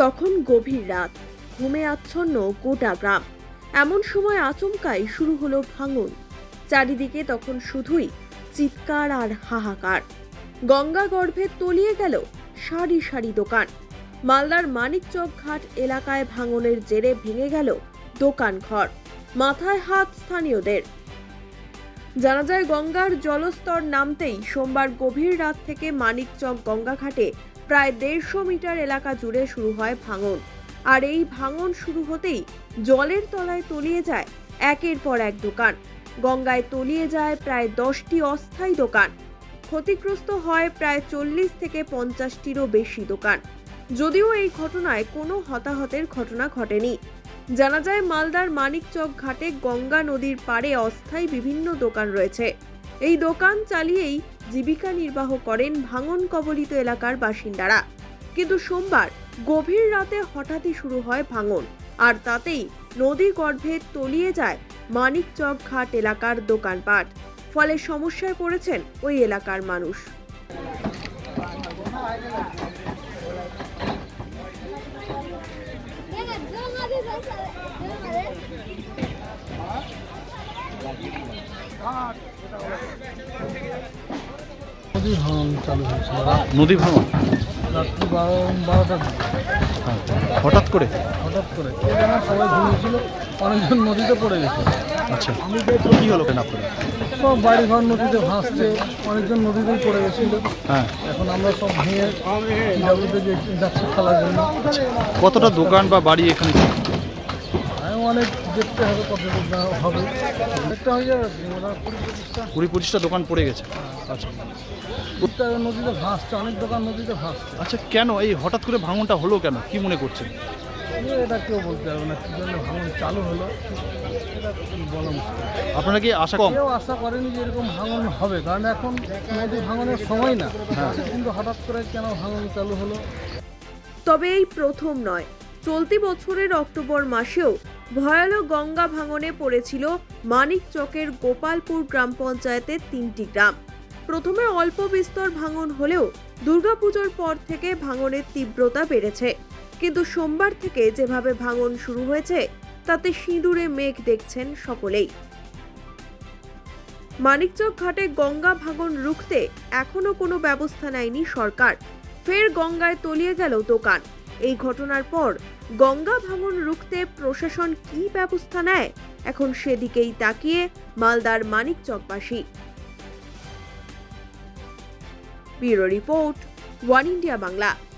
তখন গভীর রাত। ঘুমে আচ্ছন্ন গোটা গ্রাম। এমন সময় আচমকাই শুরু হলো ভাঙন। চারিদিকে তখন শুধুই চিৎকার আর হাহাকার। গঙ্গা গর্ভে তলিয়ে গেল সারি সারি দোকান। মালদার মানিকচক ঘাট এলাকায় ভাঙনের জেরে ভেঙে গেল দোকান ঘর। মাথায় হাত স্থানীয়দের। জানা যায় গঙ্গার জলস্তর নামতেই সোমবার গভীর রাত থেকে মানিকচক গঙ্গাঘাটে প্রায় দেড়শো মিটার এলাকা জুড়ে শুরু হয় ভাঙন। আর এই ভাঙন শুরু হতেই জলের তলায় তলিয়ে যায় একের পর এক দোকান। গঙ্গায় তলিয়ে যায় প্রায় দশটি অস্থায়ী দোকান। ক্ষতিগ্রস্ত হয় প্রায় চল্লিশ থেকে পঞ্চাশটিরও বেশি দোকান। যদিও এই ঘটনায় কোনো হতাহতের ঘটনা ঘটেনি। জানা যায়, মালদার মানিকচক ঘাটে গঙ্গা নদীর পাড়ে অস্থায়ী বিভিন্ন দোকান রয়েছে। এই দোকান চালিয়েই জীবিকা নির্বাহ করেন ভাঙন কবলিত এলাকার বাসিন্দারা। কিন্তু সোমবার গভীর রাতে হঠাৎই শুরু হয় ভাঙন। আর তাতেই নদী গর্ভে তলিয়ে যায় মানিকচক ঘাট এলাকার দোকানপাট। ফলে সমস্যায় পড়েছেন ওই এলাকার মানুষ। নদী ভাঙন চালু হয়েছিল রাত নদী রাত্রি বারো হঠাৎ করে? হঠাৎ করে সবাই অনেকজন নদীতে পড়ে গেছে আচ্ছা। কি হলো কেন সব বাড়ি ঘর নদীতে ভাসছে অনেকজন নদীতেই পড়ে গেছিল হ্যাঁ। এখন আমরা সব ভেঙে যাচ্ছি খেলার জন্য কতটা দোকান বা বাড়ি এখানে? অনেক দেখতে হবে কত দূর হবে। একটা হয়ে যাবে কুড়ি পঁচিশটা কুড়ি পঁচিশটা দোকান পড়ে গেছে। আচ্ছা। প্রত্যেকটা নদীতে ভাসছে অনেক দোকান নদীতে ভাসছে। আচ্ছা কেন? এই হঠাৎ করে ভাঙনটা হলো কেন? কি মনে করছেন? এটা কেউ বলতে পারবে না কী জন্য ভাঙন চালু হলো এটা বলা মুশকিল। আপনারা কি আশা কম? কেউ আশা করেনি যে এরকম ভাঙন হবে কারণ এখন নদী ভাঙনের সময় না। কিন্তু হঠাৎ করে কেন ভাঙন চালু হলো? তবে এই প্রথম নয়। চলতি বছরের অক্টোবর মাসেও ভয়াল গঙ্গা ভাঙনে পড়েছিল মানিক চকের গোপালপুর গ্রাম পঞ্চায়েতের তিনটি গ্রাম। প্রথমে অল্প বিস্তর ভাঙন হলেও দুর্গাপুজোর পর থেকে ভাঙনের তীব্রতা বেড়েছে। কিন্তু সোমবার থেকে যেভাবে ভাঙন শুরু হয়েছে, তাতে সিঁদুরে মেঘ দেখছেন সকলেই। মানিকচক ঘাটে গঙ্গা ভাঙন রুখতে এখনও কোনো ব্যবস্থা নেয়নি সরকার। ফের গঙ্গায় তলিয়ে গেল দোকান। এই ঘটনার পর গঙ্গা ভাঙন রুখতে প্রশাসন কি ব্যবস্থা নেয়? এখন সেদিকেই তাকিয়ে মালদার Manik চকবাসী। Bureau report, one India Bangla.